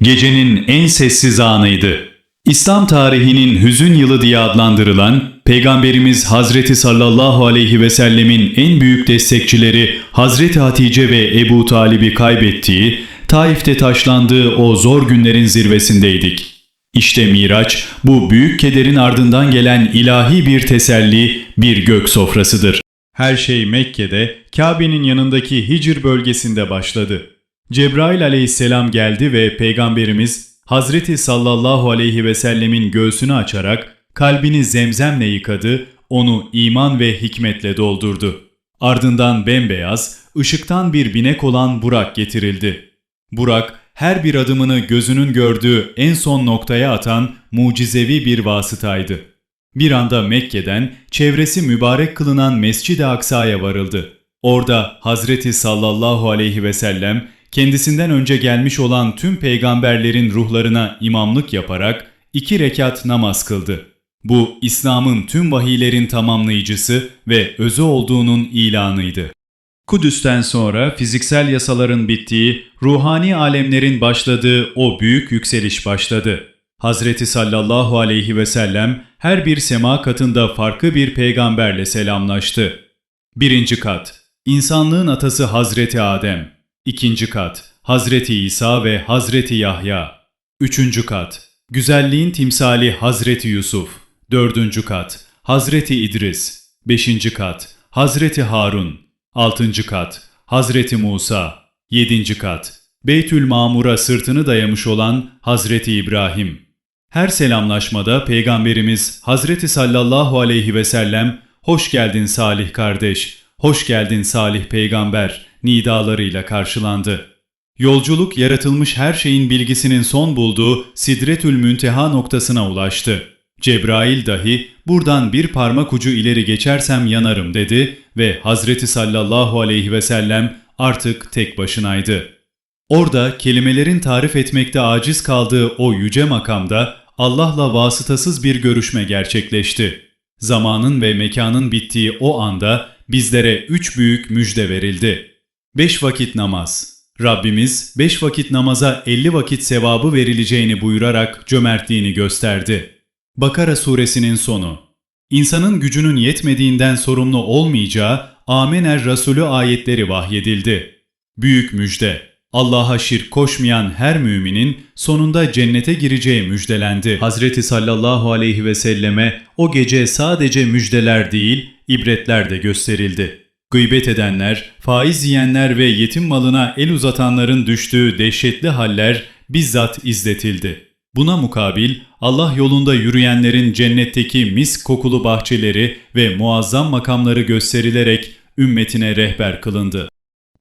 Gecenin en sessiz anıydı. İslam tarihinin hüzün yılı diye adlandırılan Peygamberimiz Hazreti sallallahu aleyhi ve sellemin en büyük destekçileri Hazreti Hatice ve Ebu Talib'i kaybettiği, Taif'te taşlandığı o zor günlerin zirvesindeydik. İşte Miraç, bu büyük kederin ardından gelen ilahi bir teselli, bir gök sofrasıdır. Her şey Mekke'de, Kabe'nin yanındaki Hicr bölgesinde başladı. Cebrail aleyhisselam geldi ve Peygamberimiz Hazreti sallallahu aleyhi ve sellemin göğsünü açarak kalbini zemzemle yıkadı, onu iman ve hikmetle doldurdu. Ardından bembeyaz, ışıktan bir binek olan Burak getirildi. Burak, her bir adımını gözünün gördüğü en son noktaya atan mucizevi bir vasıtaydı. Bir anda Mekke'den çevresi mübarek kılınan Mescid-i Aksa'ya varıldı. Orada Hazreti sallallahu aleyhi ve sellem kendisinden önce gelmiş olan tüm peygamberlerin ruhlarına imamlık yaparak iki rekat namaz kıldı. Bu İslam'ın tüm vahiylerin tamamlayıcısı ve özü olduğunun ilanıydı. Kudüs'ten sonra fiziksel yasaların bittiği, ruhani alemlerin başladığı o büyük yükseliş başladı. Hazreti sallallahu aleyhi ve sellem her bir sema katında farklı bir peygamberle selamlaştı. Birinci kat, insanlığın atası Hazreti Adem. İkinci kat, Hazreti İsa ve Hazreti Yahya. Üçüncü kat, güzelliğin timsali Hazreti Yusuf. Dördüncü kat, Hazreti İdris. Beşinci kat, Hazreti Harun. Altıncı kat, Hazreti Musa. Yedinci kat, Beytül Mamur'a sırtını dayamış olan Hazreti İbrahim. Her selamlaşmada Peygamberimiz Hazreti sallallahu aleyhi ve sellem hoş geldin Salih kardeş, hoş geldin Salih peygamber nidalarıyla karşılandı. Yolculuk yaratılmış her şeyin bilgisinin son bulduğu Sidretül Münteha noktasına ulaştı. Cebrail dahi buradan bir parmak ucu ileri geçersem yanarım dedi ve Hazreti sallallahu aleyhi ve sellem artık tek başınaydı. Orada kelimelerin tarif etmekte aciz kaldığı o yüce makamda Allah'la vasıtasız bir görüşme gerçekleşti. Zamanın ve mekanın bittiği o anda bizlere üç büyük müjde verildi. Beş vakit namaz. Rabbimiz beş vakit namaza elli vakit sevabı verileceğini buyurarak cömertliğini gösterdi. Bakara suresinin sonu. İnsanın gücünün yetmediğinden sorumlu olmayacağı Amener Resulü ayetleri vahyedildi. Büyük müjde. Allah'a şirk koşmayan her müminin sonunda cennete gireceği müjdelendi. Hazreti sallallahu aleyhi ve selleme o gece sadece müjdeler değil, ibretler de gösterildi. Gıybet edenler, faiz yiyenler ve yetim malına el uzatanların düştüğü dehşetli haller bizzat izletildi. Buna mukabil Allah yolunda yürüyenlerin cennetteki mis kokulu bahçeleri ve muazzam makamları gösterilerek ümmetine rehber kılındı.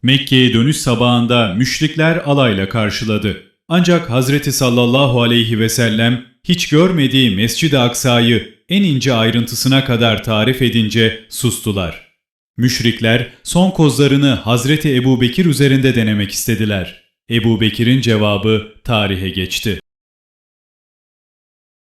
Mekke'ye dönüş sabahında müşrikler alayla karşıladı. Ancak Hazreti sallallahu aleyhi ve sellem hiç görmediği Mescid-i Aksa'yı en ince ayrıntısına kadar tarif edince sustular. Müşrikler son kozlarını Hazreti Ebu Bekir üzerinde denemek istediler. Ebu Bekir'in cevabı tarihe geçti.